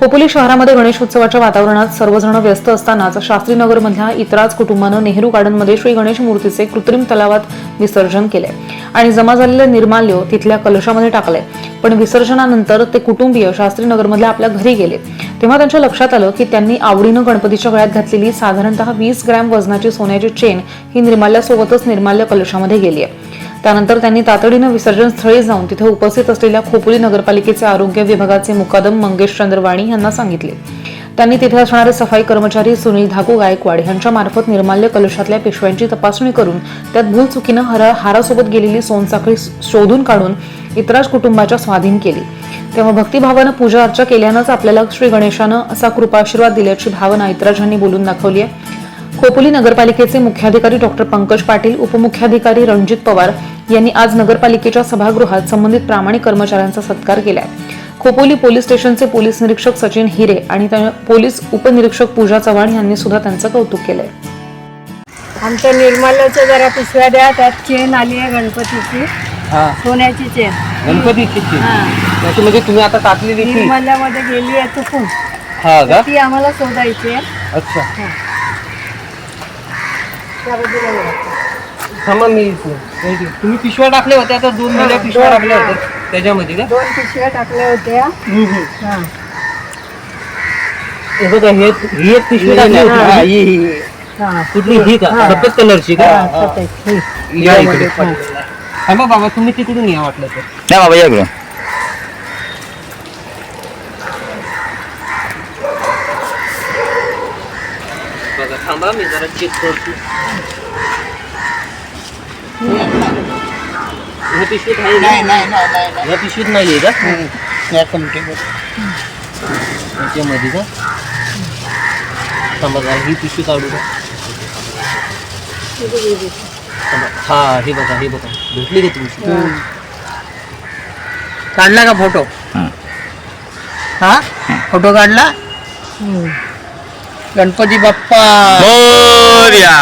खोपोली शहरामध्ये गणेशोत्सवाच्या वातावरणात सर्वजण व्यस्त असतानाच शास्त्रीनगरमधल्या इतराच कुटुंबानं नेहरू गार्डनमध्ये श्री गणेश मूर्तीचे कृत्रिम तलावात विसर्जन केले आणि जमा झालेले निर्माल्य तिथल्या कलशामध्ये टाकले पण विसर्जनानंतर ते कुटुंबीय शास्त्रीनगरमधल्या आपल्या घरी गेले. तेव्हा त्यांच्या लक्षात आलं की त्यांनी आवडीनं गणपतीच्या गळ्यात घातलेली साधारणतः वीस ग्रॅम वजनाची सोन्याची चेन ही निर्माल्यासोबतच निर्माल्य कलशामध्ये गेली आहे त्यानंतर त्यांनी तातडीनं विसर्जन स्थळी जाऊन तिथे उपस्थित असलेल्या खोपोली नगरपालिकेचे आरोग्य विभागाचे मुकादम मंगेश चंद्रवाणी यांना सांगितले. त्यांनी तिथे असणारे सफाई कर्मचारी सुनील धाकू गायकवाड यांच्या मार्फत निर्माल्य कलशातल्या पिशव्यांची तपासणी करून त्यात भूल चुकीनं हरा हारासोबत गेलेली सोनसाखळी शोधून काढून इतराज कुटुंबाच्या स्वाधीन केली. तेव्हा भक्तिभावानं पूजा अर्चा केल्यानंच आपल्याला श्री गणेशानं असा कृपाशीर्वाद दिल्याची भावना इतराजांनी बोलून दाखवली आहे. खोपोली नगरपालिकेचे मुख्याधिकारी डॉक्टर पंकज पाटील उपमुख्याधिकारी रणजित पवार यांनी आज नगरपालिकेच्या सभागृहात संबंधित प्रामाणिक कर्मचाऱ्यांचा सत्कार केलाय खोपोली पोलीस स्टेशनचे पोलीस निरीक्षक सचिन हिरे आणि त्या- पोलीस उपनिरीक्षक पूजा चव्हाण यांनी सुद्धा त्यांचं कौतुक केलंय. आमच्या निर्मल्याच्या जरा पिशव्या द्या त्यात चेन आली आहे गणपतीची. हा. सोन्याची चेन. गणपतीची ची. हा. त्याची म्हणजे तुम्ही आता टाकलेली ती? निर्मल्यामध्ये गेली आहे चुकून हा का? ती आम्हाला शोधायची आहे. अच्छा. त्याबद्दल. थांबा मी. तुम्ही पिशव्या टाकल्या होत्या तर दोन वेळा पिशव्या टाकल्या होत्या त्याच्यामध्ये का दोन पिशव्या टाकल्या होत्या हा. हे बघा हे ही एक पिशवी टाकली होती. हा. हा, ही- ही. हा. कुठली ही का हा. सफ़ेद कलरची का हा, हा. सफ़ेद. ही. या इकडे हा. थांबा बाबा तुम्ही तिकडून या वाटलं तर नाही बाबा या इकडं बघा थांबा मी जरा चेक करतो पिशवीत आहे ना? ह्या पिशवीत नाहीये का? याच्यामध्ये का? थांबा जरा ही पिशवी काढू का? थांबा. हा हे बघा हे बघा. भेटली का तुमची? काढला का फोटो हं. फोटो काढला. गणपती बाप्पा! मोरया!